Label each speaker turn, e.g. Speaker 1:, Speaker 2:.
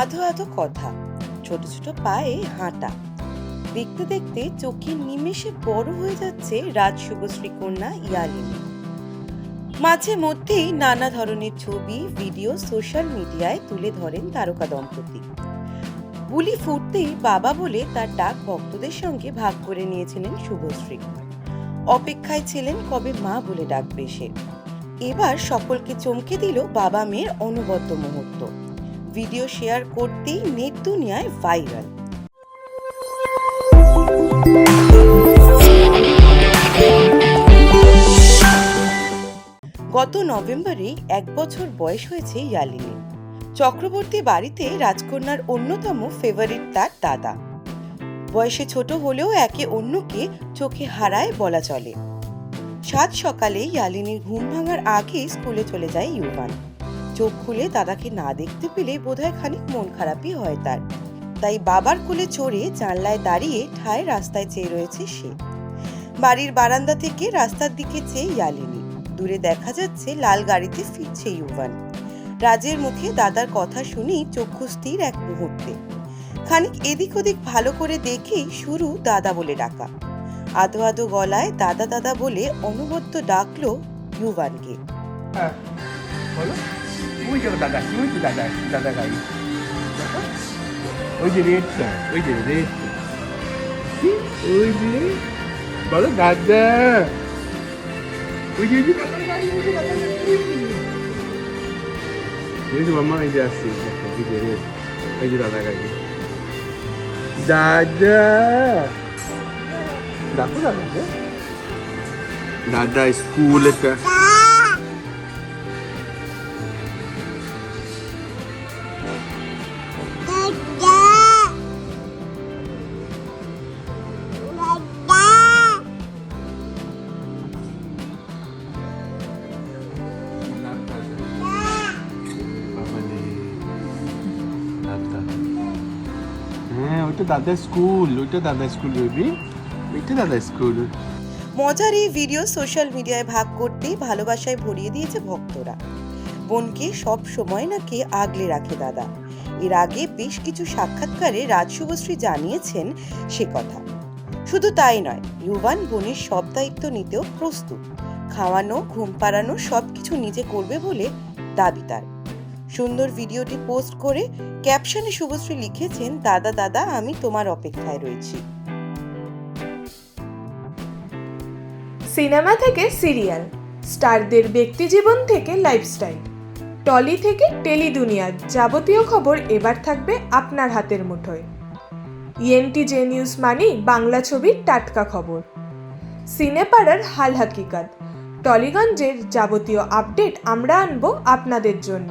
Speaker 1: আধো আধো কথা, ছোট ছোট পায়ে হাঁটা। দেখতে দেখতে চোখের নিমেষে বড় হয়ে যাচ্ছে রাজ শুভশ্রী কন্যা ইয়ালিনী। মাঝে মধ্যেই নানা ধরনের ছবি, ভিডিও সোশ্যাল মিডিয়ায় তুলে ধরেন তারকা দম্পতি। বুলি ফুটতেই বাবা বলে তার ডাক ভক্তদের সঙ্গে ভাগ করে নিয়েছিলেন শুভশ্রী। অপেক্ষায় ছিলেন কবে মা বলে ডাকবে সে। এবার সকলকে চমকে দিল বাবা মেয়ের অনবদ্য মুহূর্ত। ভিডিও শেয়ার করতেই নেট দুনিয়ায় ভাইরাল গত নভেম্বরেই এক বছর বয়স হয়েছে ইয়ালিনীর চক্রবর্তী বাড়িতে রাজকন্যার অন্যতম ফেভারিট তার দাদা। বয়সে ছোট হলেও একে অন্যকে চোখে হারায় বলা চলে। সাত সকালে ইয়ালিনীর ঘুম ভাঙার আগে স্কুলে চলে যায় ইউভান চোখ খুলে দাদাকে না দেখতে পেলে বোধহয় খানিক মন খারাপই হয় তার। তাই বাবার কোলে চড়ে জানলায় দাঁড়িয়ে ঠায় রাস্তায় চেয়ে রয়েছে সে। বাড়ির বারান্দা থেকে রাস্তার দিকে চেয়ে ইয়ালিনি। দূরে দেখা যাচ্ছে লাল গাড়িতে ফিরছে ইউভান রাজের মুখে দাদার কথা শুনেই চক্ষু স্থির এক মুহূর্তে। খানিক এদিক ওদিক ভালো করে দেখেই শুরু দাদা বলে ডাকা। আধো আধো গলায় দাদা দাদা বলে অনবদ্য ডাকলো ইউভানকে
Speaker 2: হ্যাঁ hijau tak ada siu tu tak ada tak ada lagi. Oi jerit kan. Oi jerit. Si, oi jerit. Baru tak ada. Oi jerit tak ada lagi tu tak ada lagi. Ini tu mama dia si. Oi jerit. Oi jerit tak ada lagi. Dada. Dah pun dah ada. Dada is cool ke. ওইটা দাদার school, ওইটা দাদার school baby ওইটা দাদার school.
Speaker 1: মজার এই video social মিডিয়ায় ভাগ করতেই ভালোবাসায় ভরিয়ে দিয়েছে ভক্তরা। বোনকে সব সময় নাকি আগলে রাখে দাদা। এর আগে বেশ কিছু সাক্ষাৎকারে রাজ শুভশ্রী জানিয়েছেন সে কথা। শুধু তাই নয় ইউভান বোনের সব দায়িত্ব নিতেও প্রস্তুত। খাওয়ানো, ঘুম পাড়ানো সব কিছু নিজে করবে বলে দাবি তার। সুন্দর ভিডিওটি পোস্ট করে ক্যাপশনে শুভশ্রী লিখেছেন, দাদা দাদা, আমি তোমার অপেক্ষায় রয়েছি।
Speaker 3: সিনেমা থেকে সিরিয়াল, স্টারদের ব্যক্তিজীবন থেকে লাইফস্টাইল, টলি থেকে টেলি দুনিয়ার যাবতীয় খবর এবার থাকবে আপনার হাতের মুঠোয়। ইএনটি জে নিউজ মানেই বাংলা ছবির টাটকা খবর। সিনেপাড়ার হাল হাকিকাত, টলিগঞ্জের যাবতীয় আপডেট আমরা আনব আপনাদের জন্য।